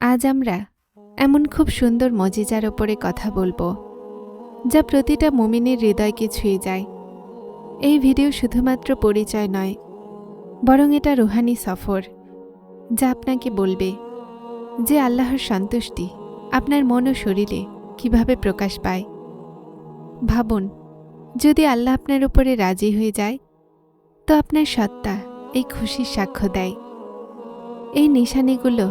আজ আমরা এমন খুব সুন্দর মজিজার ওপরে কথা বলব, যা প্রতিটা মুমিনের হৃদয়কে ছুঁয়ে যায়। এই ভিডিও শুধুমাত্র পরিচয় নয়, বরং এটা রুহানি সফর, যা আপনাকে বলবে যে আল্লাহর সন্তুষ্টি আপনার মন ও শরীরে কীভাবে প্রকাশ পায়। ভাবুন, যদি আল্লাহ আপনার উপরে রাজি হয়ে যায়, তো আপনার সত্তা এই খুশির সাক্ষ্য দেয়। এই নিশানিগুলো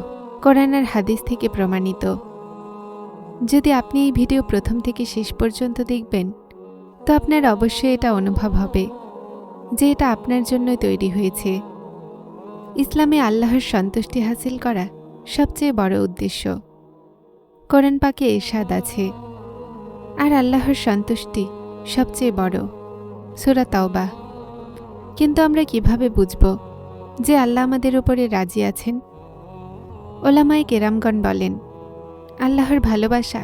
কোরআন আর হাদিস থেকে প্রমাণিত। যদি আপনি এই ভিডিও প্রথম থেকে শেষ পর্যন্ত দেখবেন, তো আপনার অবশ্যই এটা অনুভব হবে যে এটা আপনার জন্য তৈরি হয়েছে। ইসলামে আল্লাহর সন্তুষ্টি হাসিল করা সবচেয়ে বড় উদ্দেশ্য। কোরআন পাকে এরশাদ আছে আর আল্লাহর সন্তুষ্টি সবচেয়ে বড়। সুরা তাওবা। কিন্তু আমরা কীভাবে বুঝব যে আল্লাহ আমাদের উপরে রাজি আছেন? ওলামায় কেরামগণ বলেন, আল্লাহর ভালোবাসা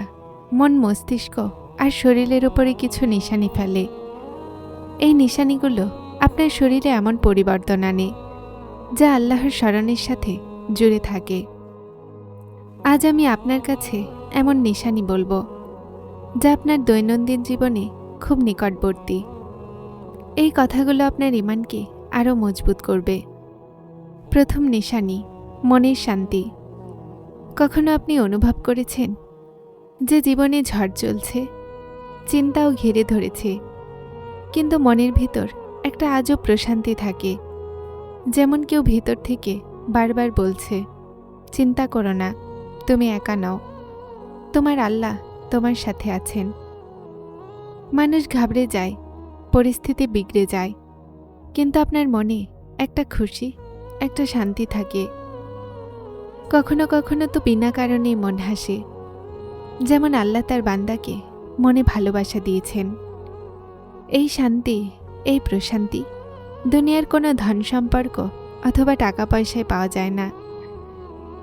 মন, মস্তিষ্ক আর শরীরের উপরে কিছু নিশানি ফেলে। এই নিশানিগুলো আপনার শরীরে এমন পরিবর্তন আনে যা আল্লাহর স্মরণের সাথে জুড়ে থাকে। আজ আমি আপনার কাছে এমন নিশানি বলব, যা আপনার দৈনন্দিন জীবনে খুব নিকটবর্তী। এই কথাগুলো আপনার ইমানকে আরও মজবুত করবে। প্রথম নিশানি, মনের শান্তি। কখনো আপনি অনুভব করেছেন যে জীবনে ঝড় চলছে, চিন্তাও ঘিরে ধরেছে, কিন্তু মনের ভিতর একটা আজও প্রশান্তি থাকে, যেমন কেউ ভিতর থেকে বারবার বলছে, চিন্তা করো না, তুমি একা নাও, তোমার আল্লাহ তোমার সাথে আছেন। মানুষ ঘাবড়ে যায়, পরিস্থিতি বিগড়ে যায়, কিন্তু আপনার মনে একটা খুশি, একটা শান্তি থাকে। কখনো কখনো তো বিনা কারণেই মন হাসে। যেমন আল্লাহ তার বান্দাকে মনে ভালোবাসা দিয়েছেন। এই শান্তি, এই প্রশান্তি, দুনিয়ার কোনো ধন সম্পর্ক অথবা টাকা পয়সায় পাওয়া যায় না।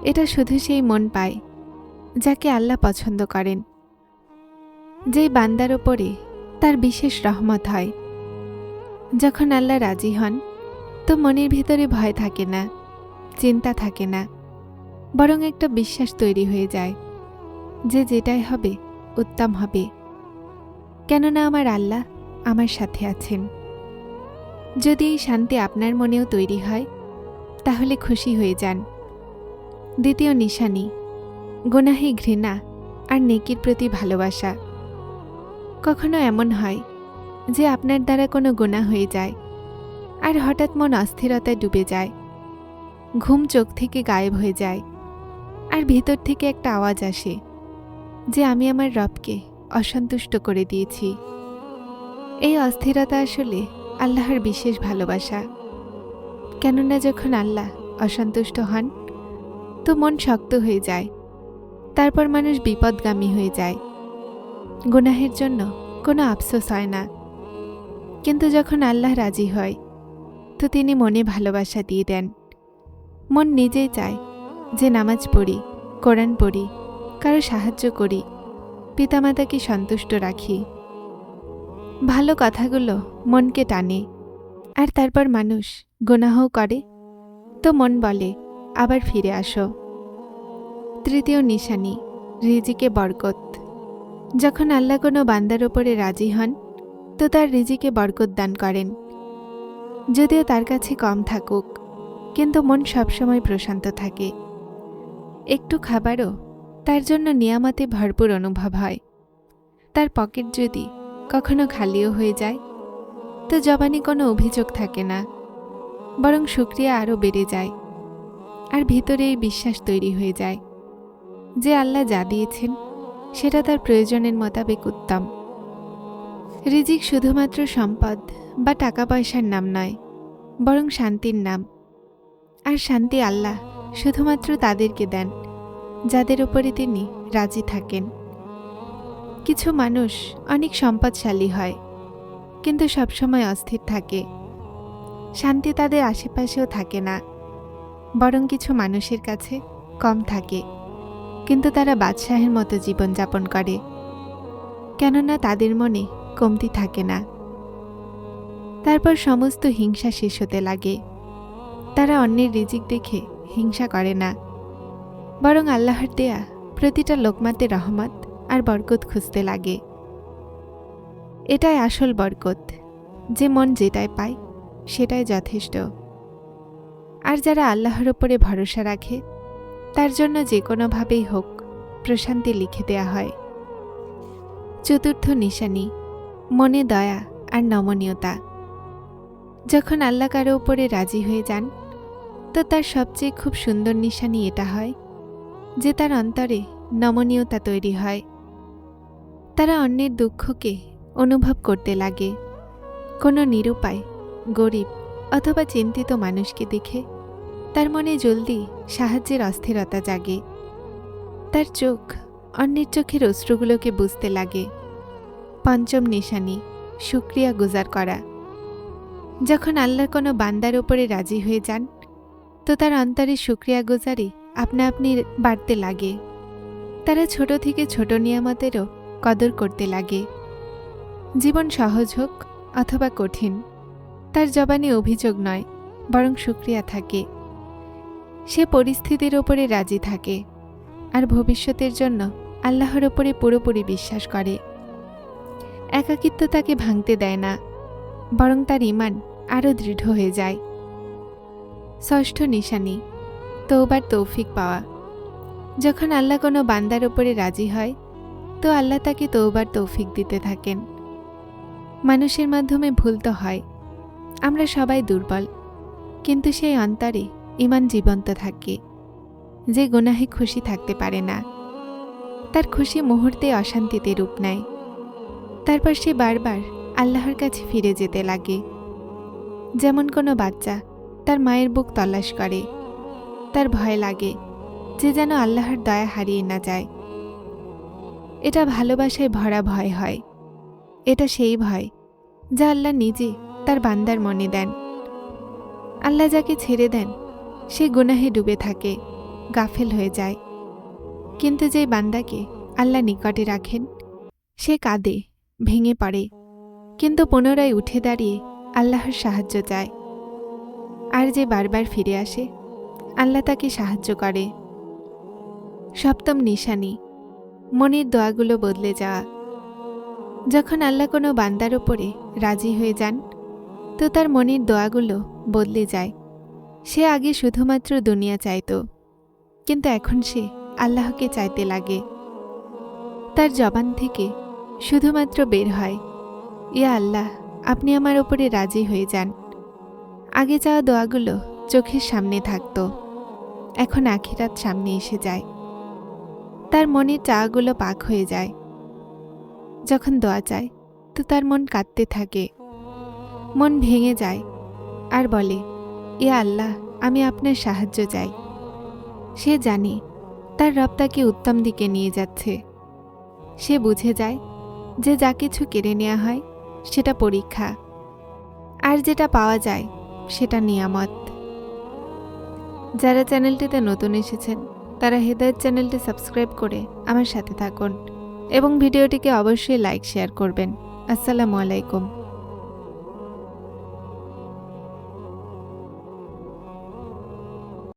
এটা শুধু সেই মন পায়, যাকে আল্লাহ পছন্দ করেন। যেই বান্দার ওপরে তার বিশেষ রহমত হয়। যখন আল্লাহ রাজি হন, তো মনের ভিতরে ভয় থাকে না, চিন্তা থাকে না। বরং একটা বিশ্বাস তৈরি হয়ে যায় যে যেটাই হবে, উত্তম হবে। কেননা আমার আল্লাহ আমার সাথে আছেন। যদি এই শান্তি আপনার মনেও তৈরি হয়, তাহলে খুশি হয়ে যান। দ্বিতীয় নিশানি, গুনাহি ঘৃণা আর নেকির প্রতি ভালোবাসা। কখনো এমন হয় যে আপনার দ্বারা কোনো গোনা হয়ে যায় আর হঠাৎ মন অস্থিরতায় ডুবে যায়। ঘুম চোখ থেকে গায়েব হয়ে যায়। আর ভিতর থেকে একটা আওয়াজ আসে, যে আমি আমার রবকে অসন্তুষ্ট করে দিয়েছি। এই অস্থিরতা আসলে আল্লাহর বিশেষ ভালোবাসা। কেননা যখন আল্লাহ অসন্তুষ্ট হন, তো মন শক্ত হয়ে যায়, তারপর মানুষ বিপদগামী হয়ে যায়। গুনাহের জন্য কোনো আফসোস হয় না। কিন্তু যখন আল্লাহ রাজি হয়, তো তিনি মনে ভালোবাসা দিয়ে দেন। মন নিজেই চায় যে নামাজ পড়ি, কোরআন পড়ি, কারও সাহায্য করি, পিতামাতাকে সন্তুষ্ট রাখি। ভালো কথাগুলো মনকে টানে, আর তারপর মানুষ গুনাহও করে। তো মন বলে, আবার ফিরে আসো। তৃতীয় নিশানি, রিজিকে বরকত। যখন আল্লাহ কোনো বান্দার ওপরে রাজি হন, তো তার রিজিকে বরকত দান করেন। যদিও তার কাছে কম থাকুক, কিন্তু মন সবসময় প্রশান্ত থাকে। একটু খাবারও, তার জন্য নিয়ামতে ভরপুর অনুভব হয়। তার পকেট যদি কখনো খালিও হয়ে যায়, তো জবানি কোনো অভিযোগ থাকে না, বরং শুক্রিয়া আরও বেড়ে যায়, আর ভিতরে এই বিশ্বাস তৈরি হয়ে যায়। যে আল্লাহ যা দিয়েছেন, সেটা তার প্রয়োজনের মোতাবেক উত্তম। রিজিক শুধুমাত্র সম্পদ বা টাকা পয়সার নাম নয়, বরং শান্তির নাম। আর শান্তি আল্লাহ শুধুমাত্র তাদেরকে দেন, যাদের উপরে তিনি রাজি থাকেন। কিছু মানুষ অনেক সম্পদশালী হয়, কিন্তু সবসময় অস্থির থাকে। শান্তি তাদের আশেপাশেও থাকে না, বরং কিছু মানুষের কাছে কম থাকে, কিন্তু তারা বাদশাহের মতো জীবনযাপন করে। কেননা তাদের মনে কমতি থাকে না। তারপর সমস্ত হিংসা শেষ হতে লাগে। তারা অন্যের রিজিক দেখে হিংসা করে না। বরং আল্লাহর দেয়া প্রতিটা লোকমাতে রহমত আর বরকত খুঁজতে লাগে। এটাই আসল বরকত। যে মন যেটাই পায়, সেটাই যথেষ্ট। আর যারা আল্লাহর ওপরে ভরসা রাখে, তার জন্য যে কোনোভাবেই হোক প্রশান্তি লিখে দেয়া হয়। চতুর্থ নিশানি, মনে দয়া আর নমনীয়তা। যখন আল্লাহ কারও উপরে রাজি হয়ে যান তো তার সবচেয়ে খুব সুন্দর নিশানি এটা হয় যে তার অন্তরে নমনীয়তা তৈরি হয়। তারা অন্যের দুঃখকে অনুভব করতে লাগে। কোনো নিরুপায়, গরিব অথবা চিন্তিত মানুষকে দেখে তার মনে জলদি সাহায্যের অস্থিরতা জাগে। তার চোখ অন্যের চোখের অশ্রুগুলোকে বুঝতে লাগে। পঞ্চম নিশানি সুক্রিয়া গুজার করা। যখন আল্লাহর কোনো বান্দার ওপরে রাজি হয়ে যান তো তার অন্তরে সুক্রিয়া গুজারি আপনা আপনি বাড়তে লাগে। তারা ছোট থেকে ছোট নিয়ামতেরও কদর করতে লাগে। জীবন সহজ হোক অথবা কঠিন, তার জবানে অভিযোগ নয়, বরং সুক্রিয়া থাকে। সে পরিস্থিতির ওপরে রাজি থাকে, আর ভবিষ্যতের জন্য আল্লাহর ওপরে পুরোপুরি বিশ্বাস করে। একাকিত্ব তাকে ভাঙতে দেয় না, বরং তার ইমান আরও দৃঢ় হয়ে যায়। ষষ্ঠ নিশানি তৌবার তৌফিক পাওয়া। যখন আল্লাহ কোনো বান্দার ওপরে রাজি হয়, তো আল্লাহ তাকে তৌবার তৌফিক দিতে থাকেন। মানুষের মাধ্যমে ভুল তো হয়, আমরা সবাই দুর্বল, কিন্তু সেই অন্তরে ইমান জীবন্ত থাকে, যে গুনাহে খুশি থাকতে পারে না। তার খুশি মুহূর্তে অশান্তিতে রূপ নেয়। তারপর সে বারবার আল্লাহর কাছে ফিরে যেতে লাগে। যেমন কোনো বাচ্চা তার মায়ের বুক তল্লাশ করে। তার ভয় লাগে যে যেন আল্লাহর দয়া হারিয়ে না যায়। এটা ভালোবাসায় ভরা ভয় হয়। এটা সেই ভয় যা আল্লাহ নিজে তার বান্দার মনে দেন। আল্লাহ যাকে ছেড়ে দেন, সে গুনাহে ডুবে থাকে, গাফেল হয়ে যায়। কিন্তু যে বান্দাকে আল্লাহ নিকটে রাখেন, সে কাঁদে, ভেঙে পড়ে। কিন্তু পুনরায় উঠে দাঁড়িয়ে আল্লাহর সাহায্য চায়। আর যে বারবার ফিরে আসে, আল্লাহ তাকে সাহায্য করে। সপ্তম নিশানি, মনের দোয়াগুলো বদলে যাওয়া। যখন আল্লাহ কোনো বান্দার ওপরে রাজি হয়ে যান, তো তার মনের দোয়াগুলো বদলে যায়। সে আগে শুধুমাত্র দুনিয়া চাইত, কিন্তু এখন সে আল্লাহকে চাইতে লাগে। তার জবান থেকে শুধুমাত্র বের হয়, ইয়া আল্লাহ, আপনি আমার ওপরে রাজি হয়ে যান। আগে যাওয়া দোয়াগুলো চোখের সামনে থাকত। এখন আখিরাত সামনে এসে যায়। তার মনের চাগুলো পাক হয়ে যায়। যখন দোয়া চায়, তো তার মন কাঁদতে থাকে। মন ভেঙে যায় আর বলে ইয়া আল্লাহ, আমি আপনার সাহায্য চাই। সে জানে তার রব তাকে উত্তম দিকে নিয়ে যাচ্ছে। সে বুঝে যায় যে যা কিছু কেড়ে নেওয়া হয়, সেটা পরীক্ষা। আর যেটা পাওয়া যায় সেটা নিয়ামত। যারা চ্যানেলটিতে নতুন এসেছেন, তারা হেদায়ত চ্যানেলটি সাবস্ক্রাইব করে আমার সাথে থাকুন এবং ভিডিওটিকে অবশ্যই লাইক, শেয়ার করবেন। আসসালামু আলাইকুম।